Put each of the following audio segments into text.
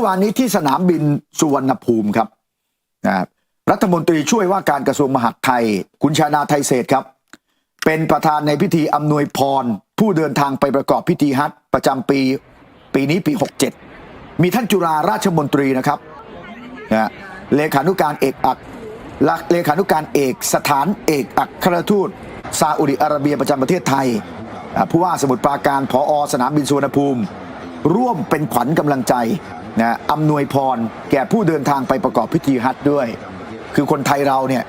มื่อวานนี้ที่สนามบินสุวรรณภูมิครับนะรัฐมนตรีช่วยว่าการกระทรวงมหาดไทย คุณชานาไทยเศษครับ เป็นประธานในพิธีอำนวยพร ผู้เดินทางไปประกอบพิธีฮัจญ์ประจำปี ปีนี้ปี 67 มีท่านจุฬาราชมนตรีนะครับนะเลขานุการเอกอักลักเลขานุการเอกสถานเอกอัครทูตซาอุดิอาระเบียประจำประเทศไทย ผู้ว่าสมุทรปราการผอสนามบินสุวรรณภูมิ ร่วมเป็นขวัญกำลังใจ นะอำนวยพรแก่ผู้เดินทางไปประกอบพิธีฮัจญ์ด้วย คือคนไทยเราเนี่ย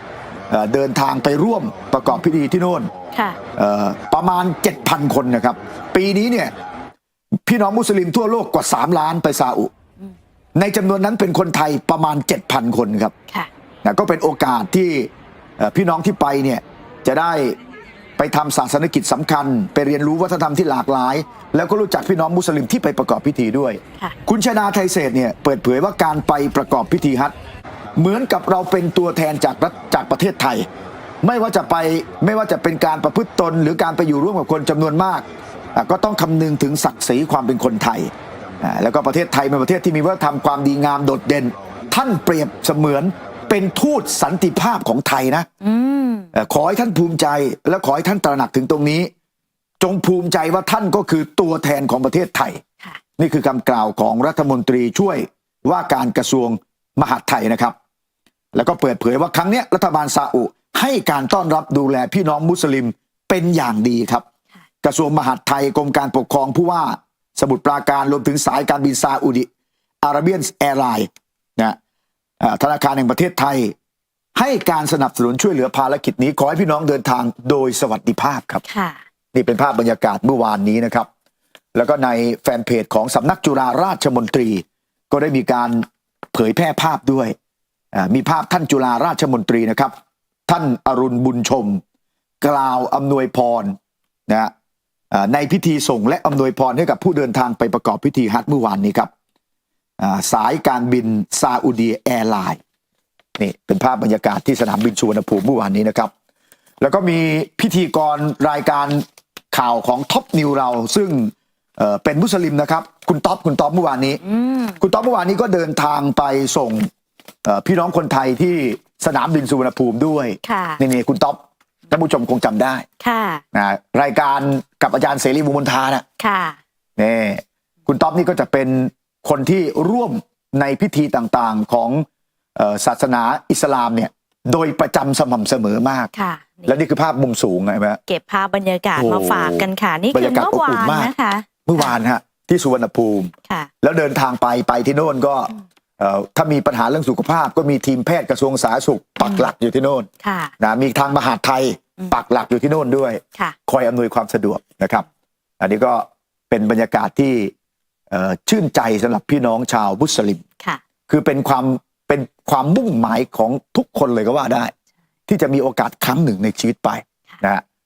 เอ่อเดินทางไปร่วมประกอบพิธีที่โน่นค่ะเอ่อประมาณ 7,000 คนนะครับ ปีนี้เนี่ยพี่น้องมุสลิมทั่วโลกกว่า 3 ล้านไปซาอุ ในจำนวนนั้นเป็นคนไทยประมาณ 7,000 คนครับค่ะนะก็เป็นโอกาสที่เอ่อพี่น้องที่ไปเนี่ยจะได้ ไปทำศาสนกิจสำคัญ ไปเรียนรู้วัฒนธรรมที่หลากหลาย แล้วก็รู้จักพี่น้องมุสลิมที่ไปประกอบพิธีด้วยค่ะคุณชนาไทยเศรษฐ์เนี่ยเปิดเผยว่าการไปประกอบพิธีฮัจญ์เหมือนกับเราเป็นตัวแทนจากรัฐจากประเทศไทย ไม่ว่าจะไปไม่ว่าจะเป็นการประพฤติตน หรือการไปอยู่ร่วมกับคนจำนวนมากอะก็ต้องคำนึงถึงศักดิ์ศรีความเป็นคนไทยอะแล้วก็ประเทศไทยเป็นประเทศที่มีวัฒนธรรมความดีงามโดดเด่น ท่านเปรียบเสมือน เป็นทูตสันติภาพของไทยนะอืมเอ่อขอให้ท่านภูมิใจและขอให้ท่านตระหนักถึงตรงนี้ จงภูมิใจว่าท่านก็คือตัวแทนของประเทศไทยค่ะนี่คือคำกล่าวของรัฐมนตรีช่วยว่าการกระทรวงมหาดไทยนะครับ แล้วก็เปิดเผยว่าครั้งเนี้ยรัฐบาลซาอุให้การต้อนรับดูแลพี่น้องมุสลิมเป็นอย่างดีครับค่ะกระทรวงมหาดไทยกรมการปกครองผู้ว่าสมุทรปราการรวมถึงสายการบินซาอุดิอาระเบียนแอร์ไลน์นะเอ่อ ธนาคารแห่งประเทศไทย ให้การสนับสนุนช่วยเหลือภารกิจนี้ ขอให้พี่น้องเดินทางโดยสวัสดิภาพครับค่ะนี่เป็นภาพบรรยากาศเมื่อวานนี้นะครับ แล้วก็ในแฟนเพจของสำนักจุฬาราชมนตรี ก็ได้มีการเผยแพร่ภาพด้วยอ่ามีภาพท่านจุฬาราชมนตรีนะครับ ท่านอรุณบุญชม กล่าวอำนวยพรนะฮะอ่าในพิธีส่งและอำนวยพรให้กับผู้เดินทางไปประกอบพิธีฮัจญ์เมื่อวานนี้ครับอ่า สายการบินซาอุดีแอร์ไลน์นี่เป็นภาพบรรยากาศที่สนามบินสุวรรณภูมิเมื่อวานนี้นะครับ แล้วก็มีพิธีกรรายการข่าวของท็อปนิวเราซึ่งเอ่อเป็นมุสลิมนะครับ คุณท็อปคุณท็อปเมื่อวานนี้อืมคุณท็อปเมื่อวานนี้ก็เดินทางไปส่งเอ่อพี่น้องคนไทยที่สนามบินสุวรรณภูมิด้วยค่ะนี่นี่คุณท็อปท่านผู้ชมคงจำได้ค่ะนะรายการกับอาจารย์เสรีวงศ์มนทานะค่ะนี่คุณท็อปนี่ก็จะเป็น คนที่ร่วมในพิธีต่างๆของเอ่อศาสนาอิสลามเนี่ยโดยประจำสม่ำเสมอมากค่ะ และนี่คือภาพมุมสูงใช่ไหมฮะเก็บภาพบรรยากาศโอ้มาฝากกันค่ะ นี่บรคืรอยากาศเมื่อวาอบอุ่นนมากนะคะเมื่อวานฮะที่สุวรรณภูมิค่ะแล้วเดินทางไปไปที่โน่นก็เอ่อถ้ามีปัญหาเรื่องสุขภาพก็มีทีมแพทย์กระทรวงสาธารณสุขปักหลักอยู่ที่โน่นค่ะนะมีทางมหาดไทยอืมปักหลักอยู่ที่โน่นด้วยค่ะคอยอำนวยความสะดวกนะครับ อันนี้ก็เป็นบรรยากาศที่เอ่อ ชื่นใจสำหรับพี่น้องชาวมุสลิมค่ะ คือเป็นความเป็นความมุ่งหมายของทุกคนเลยก็ว่าได้ ที่จะมีโอกาสครั้งหนึ่งในชีวิตไปนะฮะ